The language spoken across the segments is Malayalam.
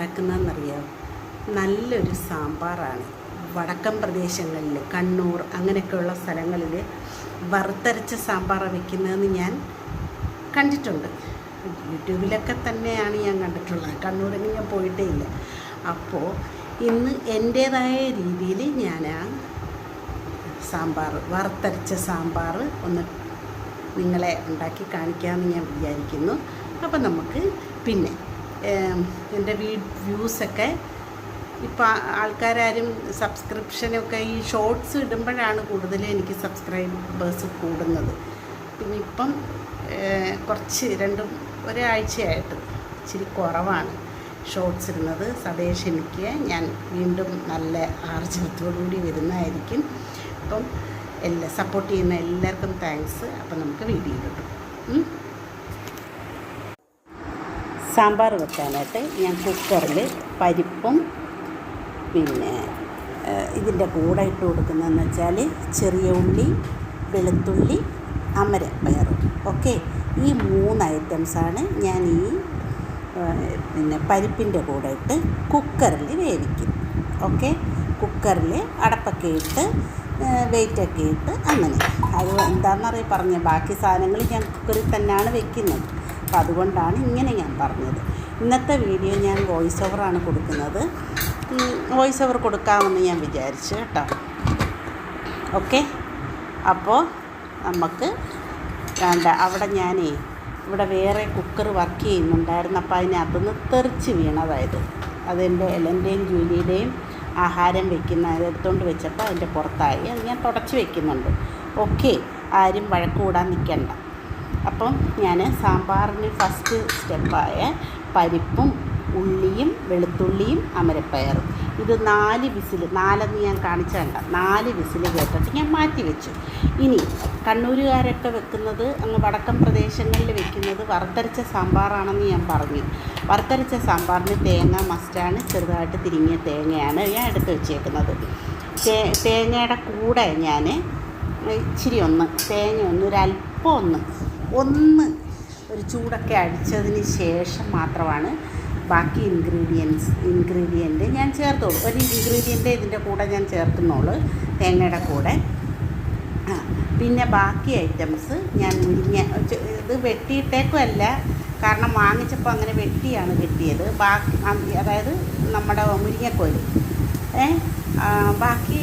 ഉണ്ടാക്കുന്നതെന്നറിയാം നല്ലൊരു സാമ്പാറാണ്. വടക്കൻ പ്രദേശങ്ങളിൽ കണ്ണൂർ അങ്ങനെയൊക്കെയുള്ള സ്ഥലങ്ങളിൽ വറുത്തരച്ച സാമ്പാർ വയ്ക്കുന്നതെന്ന് ഞാൻ കണ്ടിട്ടുണ്ട്. യൂട്യൂബിലൊക്കെ തന്നെയാണ് ഞാൻ കണ്ടിട്ടുള്ളത്. കണ്ണൂരിന് ഞാൻ പോയിട്ടേ ഇല്ല അപ്പോൾ ഇന്ന് എന്റേതായ രീതിയിൽ ഞാൻ ആ സാമ്പാർ വറുത്തരച്ച സാമ്പാർ ഒന്ന് നിങ്ങളെ ഉണ്ടാക്കി കാണിക്കാമെന്ന് ഞാൻ വിചാരിക്കുന്നു. അപ്പം നമുക്ക് പിന്നെ എന്റെ വീ വ്യൂസൊക്കെ ഇപ്പം ആൾക്കാരും സബ്സ്ക്രിപ്ഷനൊക്കെ ഈ ഷോർട്സ് ഇടുമ്പോഴാണ് കൂടുതലും എനിക്ക് സബ്സ്ക്രൈബേഴ്സ് കൂടുന്നത്. പിന്നെ ഇപ്പം കുറച്ച് രണ്ടും ഒരാഴ്ചയായിട്ട് ഇച്ചിരി കുറവാണ് ഷോർട്സ് ഇടുന്നത്. സതേഷ് എനിക്ക് ഞാൻ വീണ്ടും നല്ല ആർജവത്തോടുകൂടി വരുന്നതായിരിക്കും. അപ്പം എല്ലാ സപ്പോർട്ട് ചെയ്യുന്ന എല്ലാവർക്കും താങ്ക്സ്. അപ്പം നമുക്ക് വീഡിയോ കിട്ടും. സാമ്പാർ വെക്കാനായിട്ട് ഞാൻ കുക്കറിൽ പരിപ്പും പിന്നെ ഇതിന്റെ കൂടെ ഇട്ട് കൊടുക്കുന്നതെന്ന് വെച്ചാൽ ചെറിയ ഉള്ളി വെളുത്തുള്ളി അമര പയറും. ഓക്കെ? ഈ മൂന്ന് ഐറ്റംസാണ് ഞാൻ ഈ പിന്നെ പരിപ്പിന്റെ കൂടെ ഇട്ട് കുക്കറിൽ വേവിക്കും. ഓക്കെ? കുക്കറിൽ അടപ്പൊക്കെ ഇട്ട് വെയിറ്റൊക്കെ ഇട്ട് അങ്ങനെ. അത് എന്താണെന്നറിയാം പറഞ്ഞ ബാക്കി സാധനങ്ങൾ ഞാൻ കുക്കറിൽ തന്നെയാണ് വെക്കുന്നത്. അപ്പം അതുകൊണ്ടാണ് ഇങ്ങനെ ഞാൻ പറഞ്ഞത്. ഇന്നത്തെ വീഡിയോ ഞാൻ വോയിസ് ഓവറാണ് കൊടുക്കുന്നത്. വോയിസ് ഓവർ കൊടുക്കാമെന്ന് ഞാൻ വിചാരിച്ചു കേട്ടോ. ഓക്കെ? അപ്പോൾ നമുക്ക് വേണ്ട അവിടെ ഞാനേ ഇവിടെ വേറെ കുക്കർ വർക്ക് ചെയ്യുന്നുണ്ടായിരുന്നു. അപ്പോൾ അതിനകത്തുനിന്ന് തെറിച്ച് വീണതായത് അതെന്റെ എലന്റെയും ജൂലിയുടെയും ആഹാരം വെക്കുന്ന എടുത്തുകൊണ്ട് വെച്ചപ്പോൾ അതിന്റെ പുറത്തായി. അത് ഞാൻ തുടച്ച് വെക്കുന്നുണ്ട്. ഓക്കെ? ആരും വഴക്ക് കൂടാൻ നിൽക്കണ്ട. അപ്പം ഞാൻ സാമ്പാറിന് ഫസ്റ്റ് സ്റ്റെപ്പായ പരിപ്പും ഉള്ളിയും വെളുത്തുള്ളിയും അമരപ്പയറും. ഇത് നാല് വിസിൽ നാലെന്ന് ഞാൻ കാണിച്ചതല്ല നാല് വിസിൽ കേട്ടിട്ട് ഞാൻ മാറ്റി വെച്ചു. ഇനി കണ്ണൂരുകാരൊക്കെ വെക്കുന്നത് അങ്ങ് വടക്കൻ പ്രദേശങ്ങളിൽ വെക്കുന്നത് വറുത്തരച്ച സാമ്പാറാണെന്ന് ഞാൻ പറഞ്ഞു. വറുത്തരച്ച സാമ്പാറിന് തേങ്ങ മസ്റ്റാണ് ചെറുതായിട്ട് തിരിങ്ങിയ തേങ്ങയാണ് ഞാൻ എടുത്ത് വെച്ചേക്കുന്നത്. തേങ്ങയുടെ കൂടെ ഞാൻ ഇച്ചിരി ഒന്ന് തേങ്ങ ഒന്ന് ഒരല്പം ഒന്ന് ഒന്ന് ഒരു ചൂടൊക്കെ അടിച്ചതിന് ശേഷം മാത്രമാണ് ബാക്കി ഇൻഗ്രീഡിയൻസ് ഇൻഗ്രീഡിയന്റ് ഞാൻ ചേർത്തോളൂ. ഒരു ഇൻഗ്രീഡിയന്റ് ഇതിന്റെ കൂടെ ഞാൻ ചേർക്കുന്നുള്ളൂ തേങ്ങയുടെ കൂടെ. പിന്നെ ബാക്കി ഐറ്റംസ് ഞാൻ മുരിങ്ങ ഇത് വെട്ടിയിട്ടേക്കുമല്ല കാരണം വാങ്ങിച്ചപ്പോൾ അങ്ങനെ വെട്ടിയാണ് കിട്ടിയത്. ബാക്കി അതായത് നമ്മുടെ മുരിങ്ങക്കോൽ. ഏ ബാക്കി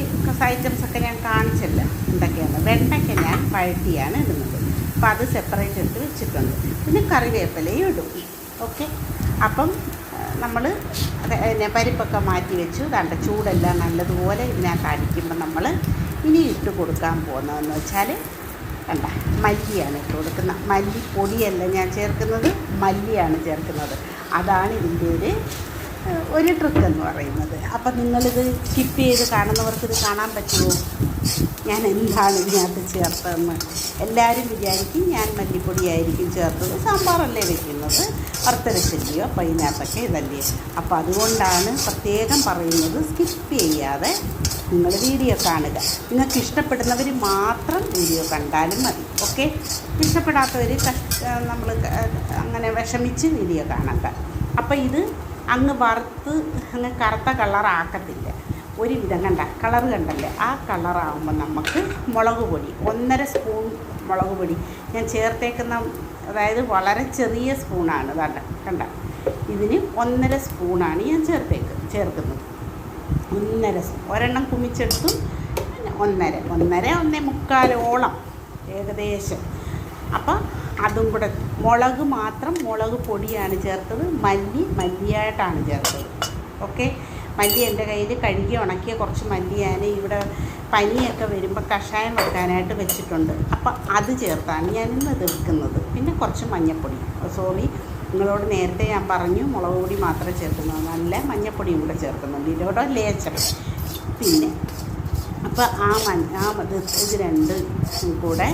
ഐറ്റംസൊക്കെ ഞാൻ കാണിച്ചല്ലോ എന്തൊക്കെയാണ്. വെണ്ടയ്ക്ക ഞാൻ പഴത്തിയാണ് ഇടുന്നത്. അപ്പോൾ അത് സെപ്പറേറ്റ് എടുത്ത് വെച്ചിട്ടുണ്ട്. പിന്നെ കറിവേപ്പിലയും ഇടും. ഓക്കെ അപ്പം നമ്മൾ പരിപ്പൊക്കെ മാറ്റി വെച്ചു. ദാണ്ട ചൂടെല്ലാം നല്ലതുപോലെ ഇതിനകത്ത് അടിക്കുമ്പോൾ നമ്മൾ ഇനി ഇട്ട് കൊടുക്കാൻ പോകുന്നതെന്ന് വെച്ചാൽ കണ്ട മല്ലിയാണ് ഇട്ട് കൊടുക്കുന്നത് മല്ലിപ്പൊടിയല്ല ഞാൻ ചേർക്കുന്നത്. മല്ലിയാണ് ചേർക്കുന്നത്. അതാണ് ഇതിന്റെ ഒരു ഒരു ട്രിക്ക് എന്ന് പറയുന്നത്. അപ്പം നിങ്ങളിത് സ്കിപ്പ് ചെയ്ത് കാണുന്നവർക്ക് ഇത് കാണാൻ പറ്റുമോ? ഞാൻ എന്താണ് ഇതിനകത്ത് ചേർത്തതെന്ന് എല്ലാവരും വിചാരിക്കും ഞാൻ മല്ലിപ്പൊടിയായിരിക്കും ചേർത്തത്. സാമ്പാറല്ലേ വെക്കുന്നത്. വറുത്തരച്ചല്ലിയോ പൈനാപ്പൊക്കെ ഇതല്ലേ. അപ്പോൾ അതുകൊണ്ടാണ് പ്രത്യേകം പറയുന്നത് സ്കിപ്പ് ചെയ്യാതെ നിങ്ങൾ വീഡിയോ കാണുക. നിങ്ങൾക്ക് ഇഷ്ടപ്പെടുന്നവർ മാത്രം വീഡിയോ കണ്ടാലും മതി. ഓക്കെ ഇഷ്ടപ്പെടാത്തവർ നമ്മൾ അങ്ങനെ വിഷമിച്ച് വീഡിയോ കാണണ്ട. അപ്പോൾ ഇത് അങ്ങ് വറുത്ത് അങ്ങ് കറുത്ത കളറാക്കത്തില്ല ഒരുവിധം കണ്ട കളർ കണ്ടല്ലേ? ആ കളറാകുമ്പോൾ നമുക്ക് മുളക് പൊടി ഒന്നര സ്പൂൺ മുളക് പൊടി. ഞാൻ ചേർത്തേക്കുന്ന അതായത് വളരെ ചെറിയ സ്പൂണാണ് കണ്ട കണ്ട. ഇതിന് ഒന്നര സ്പൂണാണ് ഞാൻ ചേർത്തേക്ക് ചേർക്കുന്നത്. ഒന്നര ഒരെണ്ണം കുമിച്ചെടുത്തും ഒന്നര ഒന്നര ഒന്നേ മുക്കാലോളം ഏകദേശം. അപ്പം അതും കൂടെ മുളക് മാത്രം മുളക് പൊടിയാണ് ചേർത്തത്. മല്ലി മല്ലിയായിട്ടാണ് ചേർത്തത്. ഓക്കെ? മല്ലി എന്റെ കയ്യിൽ കഴുകി ഉണക്കിയ കുറച്ച് മല്ലി ഞാൻ ഇവിടെ പനിയൊക്കെ വരുമ്പോൾ കഷായം വെക്കാനായിട്ട് വെച്ചിട്ടുണ്ട്. അപ്പം അത് ചേർത്താണ് ഞാൻ ഇന്ന് തീർക്കുന്നത് പിന്നെ കുറച്ച് മഞ്ഞൾപ്പൊടി സോറി നിങ്ങളോട് നേരത്തെ ഞാൻ പറഞ്ഞു മുളക് പൊടി മാത്രമേ ചേർക്കുന്നുള്ളൂ നല്ല മഞ്ഞൾപ്പൊടിയും കൂടെ ചേർക്കുന്നുണ്ട്. ഇതിലൂടെ ലേച്ചം പിന്നെ അപ്പോൾ ആ മഞ്ഞ ആ ഇത് രണ്ട് കൂടെ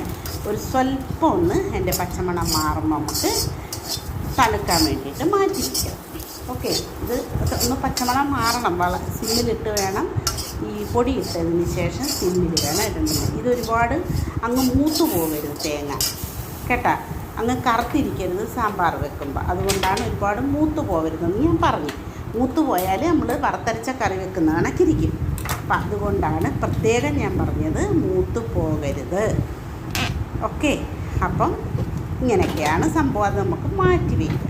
ഒരു സ്വല്പം ഒന്ന് എന്റെ പച്ചമണം മാറുമ്പോൾ നമുക്ക് തണുക്കാൻ വേണ്ടിയിട്ട് മാറ്റി വയ്ക്കാം ഓക്കെ ഇത് ഒന്ന് പച്ചമണം മാറണം. വള സിമ്മിലിട്ട് വേണം. ഈ പൊടി ഇട്ടതിന് ശേഷം സിമ്മിൽ വേണം ഇത് ഒരുപാട് അങ്ങ് മൂത്തു പോകരുത് തേങ്ങ. കേട്ടാ? അങ്ങ് കറുത്തിരിക്കരുത് സാമ്പാർ വെക്കുമ്പോൾ. അതുകൊണ്ടാണ് ഒരുപാട് മൂത്ത് പോകരുതെന്ന് ഞാൻ പറഞ്ഞു. മൂത്ത് പോയാൽ നമ്മൾ വറുത്തരച്ച കറി വെക്കുന്ന കണക്കിരിക്കും. അപ്പം അതുകൊണ്ടാണ് പ്രത്യേകം ഞാൻ പറഞ്ഞത് മൂത്ത് പോകരുത്. ഓക്കെ. അപ്പം ഇങ്ങനെയൊക്കെയാണ് സംഭവം. അത് നമുക്ക് മാറ്റി വയ്ക്കാം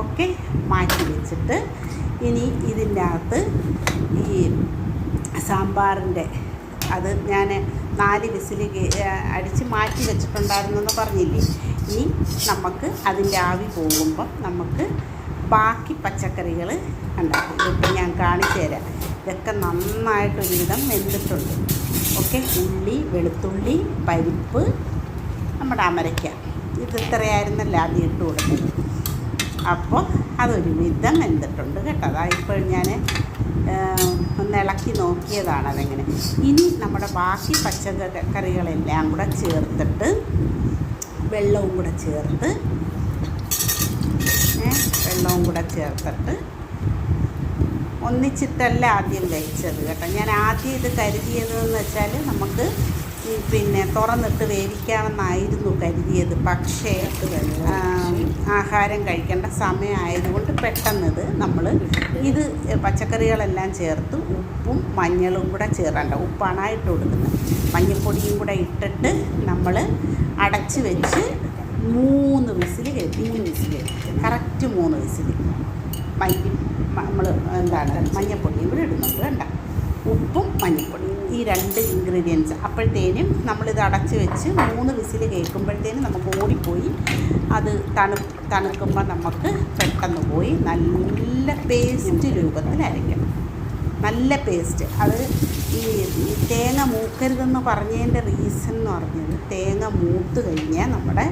ഓക്കെ. മാറ്റി വെച്ചിട്ട് ഇനി ഇതിന്റെ അകത്ത് ഈ സാമ്പാറിന്റെ അത് ഞാൻ നാല് വിസിൽ അടിച്ച് മാറ്റി വെച്ചിട്ടുണ്ടായിരുന്നെന്ന് പറഞ്ഞില്ലേ? ഇനി നമുക്ക് അതിന്റെ ആവി പോകുമ്പം നമുക്ക് ബാക്കി പച്ചക്കറികൾ ഉണ്ടാക്കും ഇതൊക്കെ ഞാൻ കാണിച്ചു തരാം. ഇതൊക്കെ നന്നായിട്ടൊരുവിധം വെന്തിട്ടുണ്ട്. ഓക്കെ ഉള്ളി വെളുത്തുള്ളി പരിപ്പ് നമ്മുടെ അമരയ്ക്ക. ഇത് ഇത്രയായിരുന്നല്ലോ ആദ്യം ഇട്ട് കൊടുത്തത്. അപ്പോൾ അതൊരു വിധം വെന്തിട്ടുണ്ട് കേട്ടോ. അതാ ഞാൻ ഒന്ന് ഇളക്കി നോക്കിയതാണ് അതെങ്ങനെ. ഇനി നമ്മുടെ ബാക്കി പച്ചക്കറികളെല്ലാം കൂടെ ചേർത്തിട്ട് വെള്ളവും കൂടെ ചേർത്ത് വെള്ളവും കൂടെ ചേർത്തിട്ട് ഒന്നിച്ചിട്ടല്ല ആദ്യം കഴിച്ചത് കേട്ടോ. ഞാൻ ആദ്യം ഇത് കരുതിയതെന്ന് വെച്ചാൽ നമുക്ക് പിന്നെ തുറന്നിട്ട് വേവിക്കാമെന്നായിരുന്നു കരുതിയത്. പക്ഷേ ആഹാരം കഴിക്കേണ്ട സമയമായതുകൊണ്ട് പെട്ടെന്നത് നമ്മൾ ഇത് പച്ചക്കറികളെല്ലാം ചേർത്ത് ഉപ്പും മഞ്ഞളും കൂടെ ചേർക്കേണ്ട ഉപ്പാണ് ഇട്ട് കൊടുക്കുന്നത്. മഞ്ഞൾപ്പൊടിയും കൂടെ ഇട്ടിട്ട് നമ്മൾ അടച്ച് വെച്ച് മൂന്ന് വിസിൽ മൂന്ന് വിസിൽ കറക്റ്റ് മൂന്ന് വിസിൽ മല്ലി നമ്മൾ എന്താണ്? മഞ്ഞൾപ്പൊടിയും കൂടി ഇടുന്നുണ്ട് കണ്ട? ഉപ്പും മഞ്ഞൾപ്പൊടിയും ഈ രണ്ട് ഇൻഗ്രീഡിയൻസ് അപ്പോഴത്തേനും നമ്മളിത് അടച്ച് വെച്ച് മൂന്ന് വിസിൽ കേൾക്കുമ്പോഴത്തേനും നമുക്ക് ഓടിപ്പോയി. അത് തണു തണുക്കുമ്പോൾ നമുക്ക് പെട്ടെന്ന് പോയി നല്ല പേസ്റ്റ് രൂപത്തിൽ അരയ്ക്കണം നല്ല പേസ്റ്റ് അത് ഈ തേങ്ങ മൂക്കരുതെന്ന് പറഞ്ഞതിന്റെ റീസൺ എന്ന് പറഞ്ഞത് തേങ്ങ മൂത്ത് കഴിഞ്ഞാൽ നമ്മുടെ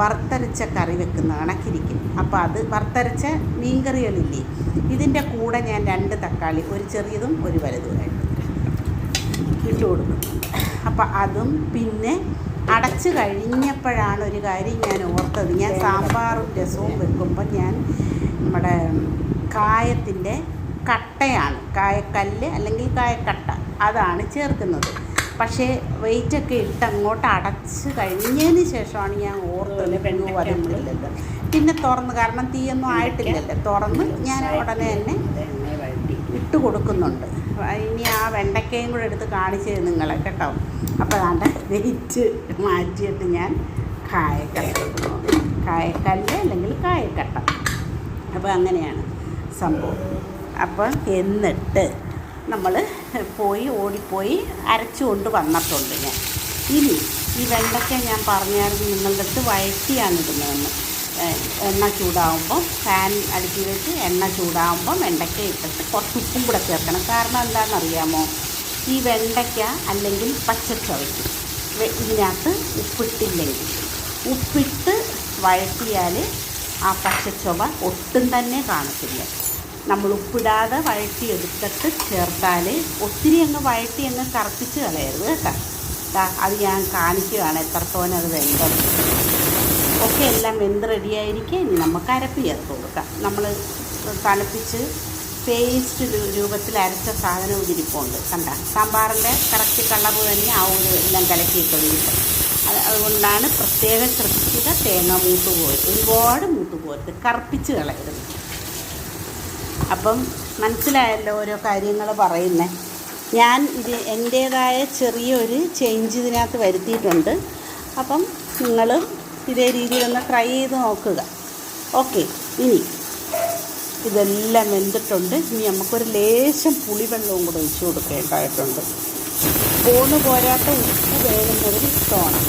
വറുത്തരച്ച കറി വെക്കുന്ന കണക്കിരിക്കും. അപ്പോൾ അത് വറുത്തരച്ച മീൻകറികളില്ലേ? ഇതിന്റെ കൂടെ ഞാൻ രണ്ട് തക്കാളി ഒരു ചെറിയതും ഒരു വലുതുമായിട്ട് ഇട്ട് കൊടുക്കുന്നുണ്ട് അപ്പോൾ അതും പിന്നെ അടച്ച് കഴിഞ്ഞപ്പോഴാണ് ഒരു കാര്യം ഞാൻ ഓർത്തത്. ഞാൻ സാമ്പാറും രസവും വെക്കുമ്പോൾ ഞാൻ നമ്മുടെ കായത്തിന്റെ കട്ടയാണ്. കായക്കല്ല് അല്ലെങ്കിൽ കായക്കട്ട അതാണ് ചേർക്കുന്നത്. പക്ഷേ വെയിറ്റൊക്കെ ഇട്ട് അങ്ങോട്ട് അടച്ച് കഴിഞ്ഞതിന് ശേഷമാണ് ഞാൻ ഓർത്തത് പെണ്ണു വരുന്നില്ലല്ലോ. പിന്നെ തുറന്ന് കാരണം തീയൊന്നും ആയിട്ടില്ലല്ലോ. തുറന്ന് ഞാൻ ഉടനെ തന്നെ ഇട്ട് കൊടുക്കുന്നുണ്ട്. ഇനി ആ വെണ്ടക്കയും കൂടെ എടുത്ത് കാണിച്ച് നിങ്ങളെ കേട്ടോ. അപ്പോൾ അതാണ്ട് വെയിറ്റ് മാറ്റിയിട്ട് ഞാൻ കായക്കട്ട കായക്കല്ല് അല്ലെങ്കിൽ കായക്കട്ട. അപ്പോൾ അങ്ങനെയാണ് സംഭവം. അപ്പം എന്നിട്ട് നമ്മൾ പോയി ഓടിപ്പോയി അരച്ചു കൊണ്ട് വന്നിട്ടുണ്ട് ഞാൻ. ഇനി ഈ വെണ്ടയ്ക്ക ഞാൻ പറഞ്ഞായിരുന്നു നിങ്ങളുടെ അടുത്ത് വഴറ്റിയാണ് ഇടുന്നതെന്ന്. എണ്ണ ചൂടാകുമ്പോൾ ഫാൻ അടുക്കി വെച്ച് എണ്ണ ചൂടാകുമ്പോൾ വെണ്ടയ്ക്ക ഇട്ടിട്ട് കുറച്ച് ഉപ്പും കൂടെ ചേർക്കണം. കാരണം എന്താണെന്നറിയാമോ? ഈ വെണ്ടയ്ക്ക അല്ലെങ്കിൽ പച്ചച്ചവയ്ക്കും ഇതിനകത്ത് ഉപ്പിട്ടില്ലെങ്കിൽ ഉപ്പിട്ട് വഴറ്റിയാൽ ആ പച്ചച്ചുവ ഒട്ടും തന്നെ കാണത്തില്ല. നമ്മൾ ഉപ്പിടാതെ വഴറ്റി എടുത്തിട്ട് ചേർത്താൽ ഒത്തിരി അങ്ങ് വഴറ്റി അങ്ങ് കറപ്പിച്ച് കളയരുത് കേട്ടോ. അത് ഞാൻ കാണിക്കുകയാണ് എത്രത്തോനെ അത് വെന്തത്. ഒക്കെ എല്ലാം വെന്ത് റെഡിയായിരിക്കുക ഇനി നമുക്ക് അരപ്പ് ചേർത്ത് കൊടുക്കാം. നമ്മൾ തണുപ്പിച്ച് പേസ്റ്റ് രൂപത്തിൽ അരച്ച സാധനം ഇതിരിപ്പുണ്ട് കണ്ട സാമ്പാറിന്റെ കറക്റ്റ് കളർ തന്നെ ആ ഒരു എല്ലാം കലക്കിയിട്ടുണ്ട് അത് അതുകൊണ്ടാണ് പ്രത്യേകം ശ്രദ്ധിക്കുക തേങ്ങ മൂത്ത് പോയി. ഒരുപാട് മൂത്ത് പോരുത് കറുപ്പിച്ച് കളയരുത്. അപ്പം മനസ്സിലായല്ലോ ഓരോ കാര്യങ്ങൾ പറയുന്നത് ഞാൻ ഇത് എന്റേതായ ചെറിയൊരു ചേഞ്ച് ഇതിനകത്ത് വരുത്തിയിട്ടുണ്ട്. അപ്പം നിങ്ങൾ ഇതേ രീതിയിലൊന്ന് ട്രൈ ചെയ്ത് നോക്കുക. ഓക്കെ ഇനി ഇതെല്ലാം വെന്തിട്ടുണ്ട്. ഇനി നമുക്കൊരു ലേശം പുളിവെള്ളവും കൂടെ ഒഴിച്ചു കൊടുക്കേണ്ടതായിട്ടുണ്ട്. പോന്ന് പോരാത്ത ഉപ്പ് വേണമെന്നവർ ഇഷ്ടമാണ്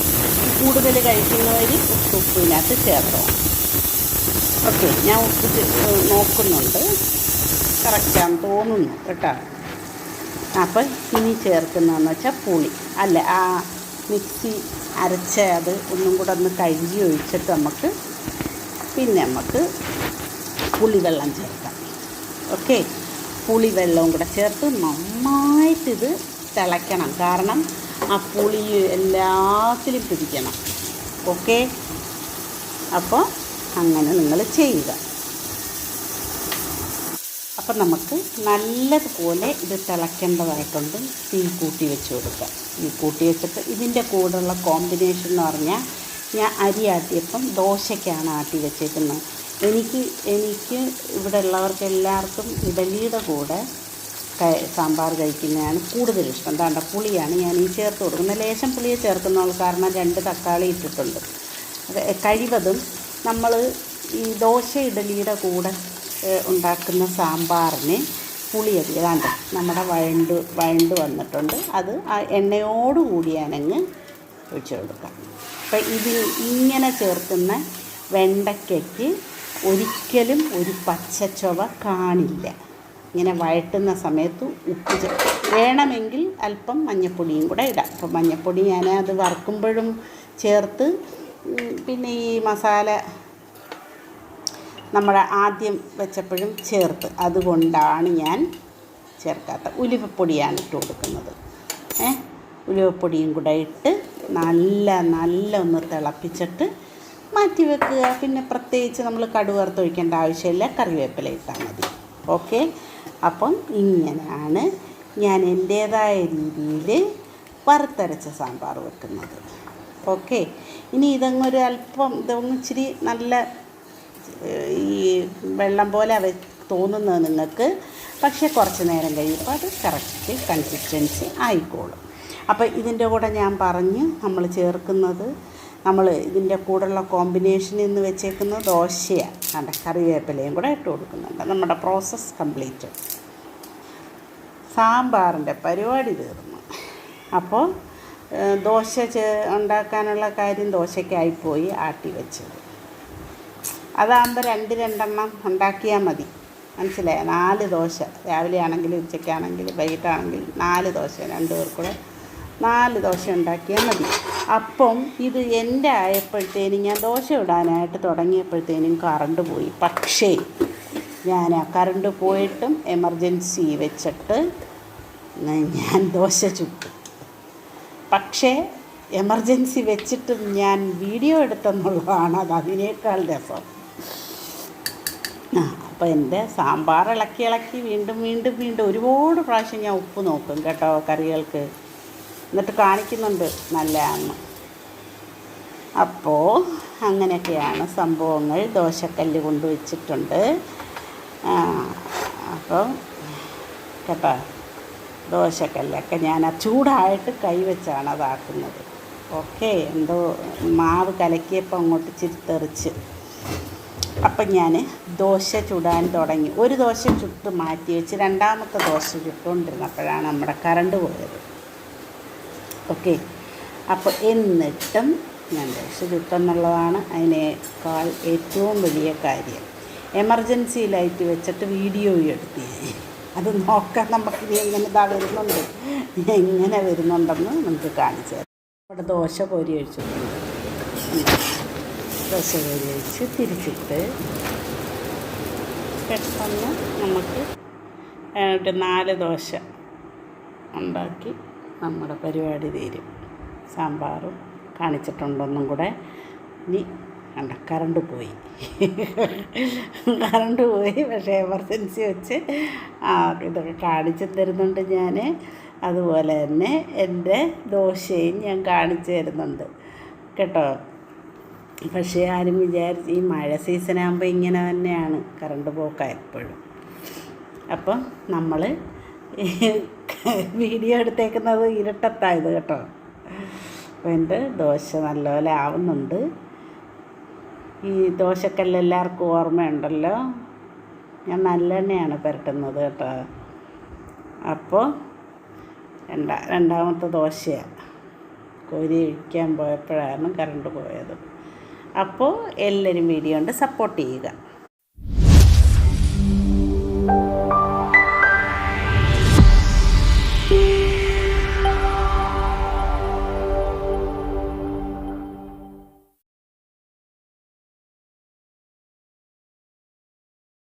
കൂടുതൽ കഴിക്കുന്നവർ ഉപ്പ് ഉപ്പിനകത്ത് ചേർത്തോ. ഓക്കെ ഞാൻ ഉപ്പ് നോക്കുന്നുണ്ട്. കറക്റ്റാന്ന് തോന്നുന്നു കേട്ടോ. അപ്പം ഇനി ചേർക്കുന്നതെന്ന് വെച്ചാൽ പുളി. അല്ല ആ മിക്സി അരച്ച അത് ഒന്നും കൂടെ ഒന്ന് കഴുകി ഒഴിച്ചിട്ട് നമുക്ക് പിന്നെ നമുക്ക് പുളിവെള്ളം ചേർക്കാം. ഓക്കെ പുളിവെള്ളവും കൂടെ ചേർത്ത് നന്നായിട്ട് ഇത് തിളയ്ക്കണം. കാരണം ആ പുളി എല്ലാത്തിലും പിടിക്കണം. ഓക്കെ അപ്പോൾ അങ്ങനെ നിങ്ങൾ ചെയ്യുക. അപ്പം നമുക്ക് നല്ലതുപോലെ ഇത് തിളയ്ക്കേണ്ടതായിട്ടുണ്ട്. തീ കൂട്ടി വെച്ച് കൊടുക്കാം തീ കൂട്ടി വെച്ചിട്ട് ഇതിന്റെ കൂടെയുള്ള കോമ്പിനേഷൻ എന്ന് പറഞ്ഞാൽ ഞാൻ അരി ആട്ടിയപ്പം ദോശയ്ക്കാണ് ആട്ടി വെച്ചേക്കുന്നത്. എനിക്ക് എനിക്ക് ഇവിടെ ഉള്ളവർക്ക് എല്ലാവർക്കും ഇഡലിയുടെ കൂടെ സാമ്പാർ കഴിക്കുന്നതാണ് കൂടുതൽ ഇഷ്ടം. താണ്ട പുളിയാണ് ഞാൻ ഈ ചേർത്ത് കൊടുക്കുന്നത്. ലേശം പുളിയെ ചേർക്കുന്നുള്ളൂ കാരണം രണ്ട് തക്കാളി ഇട്ടിട്ടുണ്ട്. കഴിവതും നമ്മൾ ഈ ദോശ ഇഡലിയുടെ കൂടെ ഉണ്ടാക്കുന്ന സാമ്പാറിന് പുളി അധികം നമ്മുടെ വഴണ്ട് വഴണ്ട് വന്നിട്ടുണ്ട്. അത് ആ എണ്ണയോടുകൂടി അനങ്ങ് ഒഴിച്ചു കൊടുക്കാം. അപ്പം ഇതിൽ ഇങ്ങനെ ചേർക്കുന്ന വെണ്ടയ്ക്കയ്ക്ക് ഒരിക്കലും ഒരു പച്ചച്ചുവ കാണില്ല. ഇങ്ങനെ വഴട്ടുന്ന സമയത്ത് ഉപ്പ് വേണമെങ്കിൽ അല്പം മഞ്ഞപ്പൊടിയും കൂടെ ഇടാം. അപ്പം മഞ്ഞപ്പൊടി ഞാൻ അത് വറുക്കുമ്പോഴും ചേർത്ത് പിന്നെ ഈ മസാല നമ്മൾ ആദ്യം വെച്ചപ്പോഴും ചേർത്ത്. അതുകൊണ്ടാണ് ഞാൻ ചേർക്കാത്ത ഉലുവപ്പൊടിയാണ് ഇട്ട് കൊടുക്കുന്നത്. ഏ? ഉലുവപ്പൊടിയും കൂടെ ഇട്ട് നല്ല നല്ല ഒന്ന് തിളപ്പിച്ചിട്ട് മാറ്റി വെക്കുക. പിന്നെ പ്രത്യേകിച്ച് നമ്മൾ കടുക് വറുത്തൊഴിക്കേണ്ട ആവശ്യമില്ല. കറിവേപ്പില ഇട്ടാൽ മതി. ഓക്കെ? അപ്പം ഇങ്ങനെയാണ് ഞാൻ എന്റേതായ രീതിയിൽ വറുത്തരച്ച സാമ്പാർ വെക്കുന്നത്. ഓക്കെ. ഇനി ഇതങ്ങൊരു അല്പം ഇതൊന്ന് ഇച്ചിരി നല്ല ഈ വെള്ളം പോലെ അവ തോന്നുന്നത് നിങ്ങൾക്ക്. പക്ഷേ കുറച്ച് നേരം കഴിയുമ്പോൾ അത് കറക്റ്റ് കൺസിസ്റ്റൻസി ആയിക്കോളും. അപ്പോൾ ഇതിന്റെ കൂടെ ഞാൻ പറഞ്ഞ് നമ്മൾ ചേർക്കുന്നത് നമ്മൾ ഇതിന്റെ കൂടെയുള്ള കോമ്പിനേഷൻ എന്ന് വെച്ചേക്കുന്നത് ദോശയാണ് കണ്ട കറിവേപ്പിലയും കൂടെ ഇട്ട് കൊടുക്കുന്നുണ്ട്. നമ്മുടെ പ്രോസസ്സ് കംപ്ലീറ്റ്. സാമ്പാറിന്റെ പരിപാടി തീർന്നു. അപ്പോൾ ദോശ ഉണ്ടാക്കാനുള്ള കാര്യം ദോശയ്ക്കായിപ്പോയി ആട്ടി വെച്ചത്. അതാകുമ്പോൾ രണ്ട് രണ്ടെണ്ണം ഉണ്ടാക്കിയാൽ മതി. മനസ്സിലായോ? നാല് ദോശ. രാവിലെ ആണെങ്കിലും ഉച്ചയ്ക്കാണെങ്കിലും വൈകിട്ടാണെങ്കിലും നാല് ദോശ രണ്ട് പേർക്കൂടെ നാല് ദോശ ഉണ്ടാക്കിയാൽ മതി. അപ്പം ഇത് എന്റെ ആയപ്പോഴത്തേനും ഞാൻ ദോശ ഇടാനായിട്ട് തുടങ്ങിയപ്പോഴത്തേനും കറണ്ട് പോയി. പക്ഷേ ഞാൻ ആ കറണ്ട് പോയിട്ടും എമർജൻസി വെച്ചിട്ട് ഞാൻ ദോശ ചുട്ടു. പക്ഷേ എമർജൻസി വെച്ചിട്ടും ഞാൻ വീഡിയോ എടുത്തെന്നുള്ളതാണ് അത് അതിനേക്കാൾ രസം. അപ്പോൾ എന്റെ സാമ്പാർ ഇളക്കി ഇളക്കി വീണ്ടും വീണ്ടും വീണ്ടും ഒരുപാട് പ്രാവശ്യം ഞാൻ ഉപ്പ് നോക്കും കേട്ടോ കറികൾക്ക്. എന്നിട്ട് കാണിക്കുന്നുണ്ട് നല്ലതാണെന്ന് അപ്പോൾ അങ്ങനെയൊക്കെയാണ് സംഭവങ്ങൾ. ദോശക്കല്ല് കൊണ്ട് വെച്ചിട്ടുണ്ട്. അപ്പം കേട്ടോ. ദോശക്കല്ലൊക്കെ ഞാൻ ആ ചൂടായിട്ട് കൈവച്ചാണ് അതാക്കുന്നത്. ഓക്കെ എന്തോ മാവ് കലക്കിയപ്പോൾ അങ്ങോട്ട് ഇച്ചിരി തെറിച്ച്. അപ്പം ഞാൻ ദോശ ചുടാൻ തുടങ്ങി. ഒരു ദോശ ചുട്ട് മാറ്റി വെച്ച് രണ്ടാമത്തെ ദോശ ചുട്ടുകൊണ്ടിരുന്നപ്പോഴാണ് നമ്മുടെ കറണ്ട് പോയത്. ഓക്കെ അപ്പോൾ എന്നിട്ടും ഞാൻ ദോശ ചുട്ടെന്നുള്ളതാണ് അതിനേക്കാൾ ഏറ്റവും വലിയ കാര്യം. എമർജൻസി ലൈറ്റ് വെച്ചിട്ട് വീഡിയോ എടുത്ത് അത് നോക്കാൻ നമുക്ക് എങ്ങനെ ഇതാ വരുന്നുണ്ട്? എങ്ങനെ വരുന്നുണ്ടെന്ന് നമുക്ക് കാണിച്ചു തരാം. ഇവിടെ ദോശ കോരി ഒഴിച്ചിട്ടുണ്ട്. ദോശ കോരി ഒഴിച്ച് തിരിച്ചിട്ട് പെട്ടെന്ന് നമുക്ക് ഒരു നാല് ദോശ ഉണ്ടാക്കി നമ്മുടെ പരിപാടി തീരും. സാമ്പാറും കാണിച്ചിട്ടുണ്ടെന്നും കൂടെ. ഇനി കണ്ട കറണ്ട് പോയി. കറണ്ട് പോയി പക്ഷേ എമർജൻസി വെച്ച് ഇതൊക്കെ കാണിച്ചു തരുന്നുണ്ട് ഞാൻ അതുപോലെ തന്നെ എന്റെ ദോശയും ഞാൻ കാണിച്ചു തരുന്നുണ്ട്. കേട്ടോ? പക്ഷേ ആരും വിചാരിച്ച് ഈ മഴ സീസണാകുമ്പോൾ ഇങ്ങനെ തന്നെയാണ് കറണ്ട് പോക്ക എപ്പോഴും. അപ്പം നമ്മൾ വീഡിയോ എടുത്തേക്കുന്നത് ഇരട്ടത്തായത് കേട്ടോ. അപ്പോൾ എന്റെ ദോശ നല്ലപോലെ ആവുന്നുണ്ട്. ഈ ദോശക്കല്ല് എല്ലാവർക്കും ഓർമ്മയുണ്ടല്ലോ? ഞാൻ നല്ലെണ്ണയാണ് പുരട്ടുന്നത് കേട്ടോ. അപ്പോൾ രണ്ടാ രണ്ടാമത്തെ ദോശയാണ് കോരി ഒഴിക്കാൻ പോയപ്പോഴാണ് കറണ്ട് പോയത്. അപ്പോൾ എല്ലാവരും വീഡിയോ കൊണ്ട് സപ്പോർട്ട് ചെയ്യുക.